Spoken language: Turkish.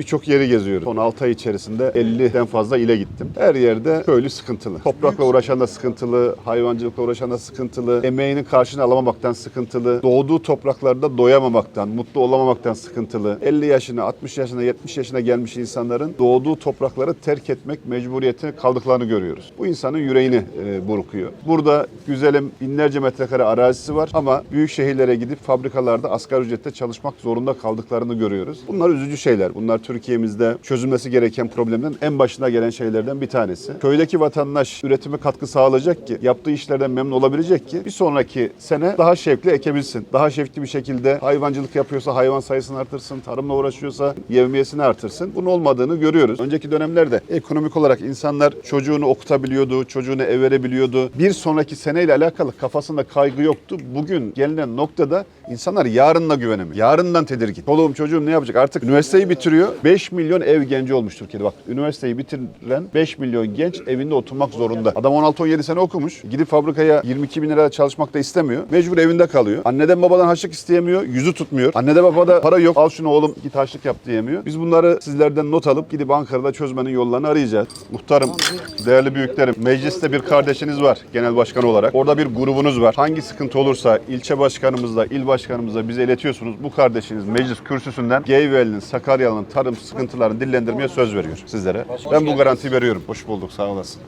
birçok yeri geziyoruz. Son 6 ay içerisinde 50'den fazla ile gittim. Her yerde köylü sıkıntılı. Toprakla uğraşan da sıkıntılı, hayvancılıkla uğraşan da sıkıntılı, emeğinin karşını alamamaktan sıkıntılı, doğduğu topraklarda doyamamaktan, mutlu olamamaktan sıkıntılı. 50 yaşına, 60 yaşına, 70 yaşına gelmiş insanların doğduğu toprakları terk etmek mecburiyetine kaldıklarını görüyoruz. Bu insanın yüreğini e, burkuyor. Burada güzelim binlerce metrekare arazisi var ama büyük şehirlere gidip fabrikalarda asgari ücretle çalışmak zorunda kaldıklarını görüyoruz. Bunlar üzücü şeyler. Bunlar Türkiye'mizde çözülmesi gereken problemlerin en başına gelen şeylerden bir tanesi. Köydeki vatandaş üretime katkı sağlayacak ki, yaptığı işlerden memnun olabilecek ki bir sonraki sene daha şevkli ekebilsin. Daha şevkli bir şekilde hayvancılık yapıyorsa hayvan sayısını artırsın, tarımla uğraşıyorsa yevmiyesini artırsın. Bunun olmadığını görüyoruz. Önceki dönemlerde ekonomik olarak insanlar çocuğunu okutabiliyordu, çocuğunu ev verebiliyordu. Bir sonraki seneyle alakalı kafasında kaygı yoktu. Bugün gelinen noktada insanlar yarınla güvenemiyor. Yarından tedirgin. Çoluğum çocuğum ne yapacak? Artık üniversiteyi bitiriyor. 5 milyon ev genci olmuş Türkiye'de. Bak üniversiteyi bitiren 5 milyon genç evinde oturmak zorunda. Adam 16-17 sene okumuş. Gidip fabrikaya 22 bin lira çalışmak da istemiyor. Mecbur evinde kalıyor. Anneden babadan harçlık isteyemiyor. Yüzü tutmuyor. Annede babada para yok. Al şunu oğlum git harçlık yap diyemiyor. Biz bunları sizlerden not alıp gidip Ankara'da çözmenin yollarını arayacağız. Muhtarım, değerli büyüklerim, mecliste bir kardeşiniz var genel başkan olarak. Orada bir grubunuz var. Hangi sıkıntı olursa ilçe başkanımızla, il başkanımızla bize iletiyorsunuz. Bu kardeşiniz meclis kürsüsünden Geyvel'in, Sakaryalı'nın tarım sıkıntılarını dillendirmeye söz veriyor sizlere. Ben bu garantiyi veriyorum. Hoş bulduk, sağ olasın.